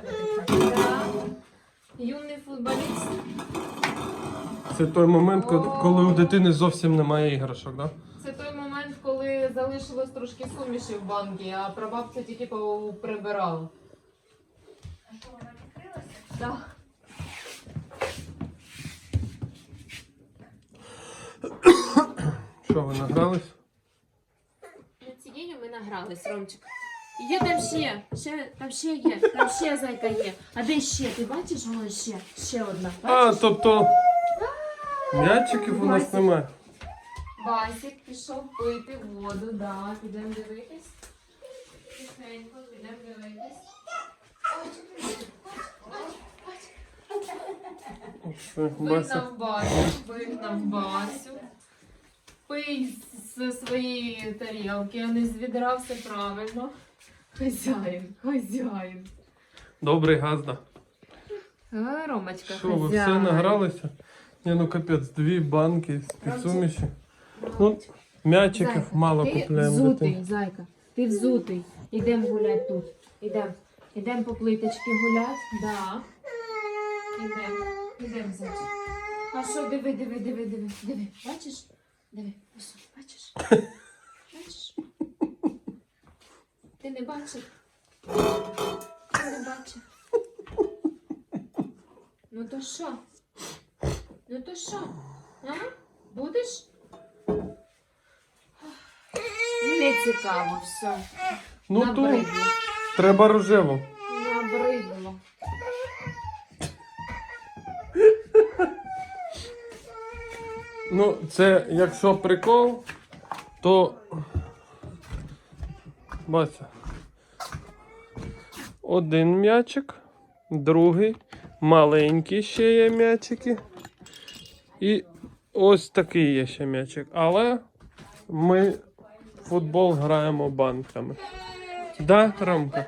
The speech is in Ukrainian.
тебе. Юний футболіст. Це той момент, ко- коли у дитини зовсім немає іграшок, да? Це той момент, коли залишилось трошки суміші в банки, а прабабця тільки прибирала. А що вона відкрилася? Так. Що, ви награлись? На цією ми награлись, Ромчик. Є там ще, ще, там ще є, там ще зайка є. А де ще? Ти бачиш, воно ще, ще одна. А, Бачиш? тобто м'ячиків у нас немає. Басік пішов пити воду, да, підемо дивитись. Тихенько, підемо дивитись. Все, Бася. Вигнав Басю, вигнав Басю. Пий з своєї тарілки, а не з відра, все правильно. Хазяїн, хазяїн. Добрий газда. А, Ромочка, Що, ви хазяїн. все награлися? Ні, ну капець, дві банки з підсуміші. Ну, м'ячиків Зайка, мало ти купляємо взутий, дитині. зайка, ти взутий. Ідемо гулять тут. Ідемо. Ідемо по плиточці гулять. Да. Ідемо. Ідемо, зайчик. А що, диви, диви, диви, диви, диви. Бачиш? Диви, ось, бачиш? Бачиш? Ти не бачив? Не бачив. Ну то що? Ну то що? А? Будеш? Не цікаво все. Ну Набридло. треба рожеву. Набридло. Ну, це якщо прикол, то. Бася. Один м'ячик, другий, маленький ще є м'ячики. І ось такий є ще м'ячик. Але ми футбол граємо банками. Да, Ромка?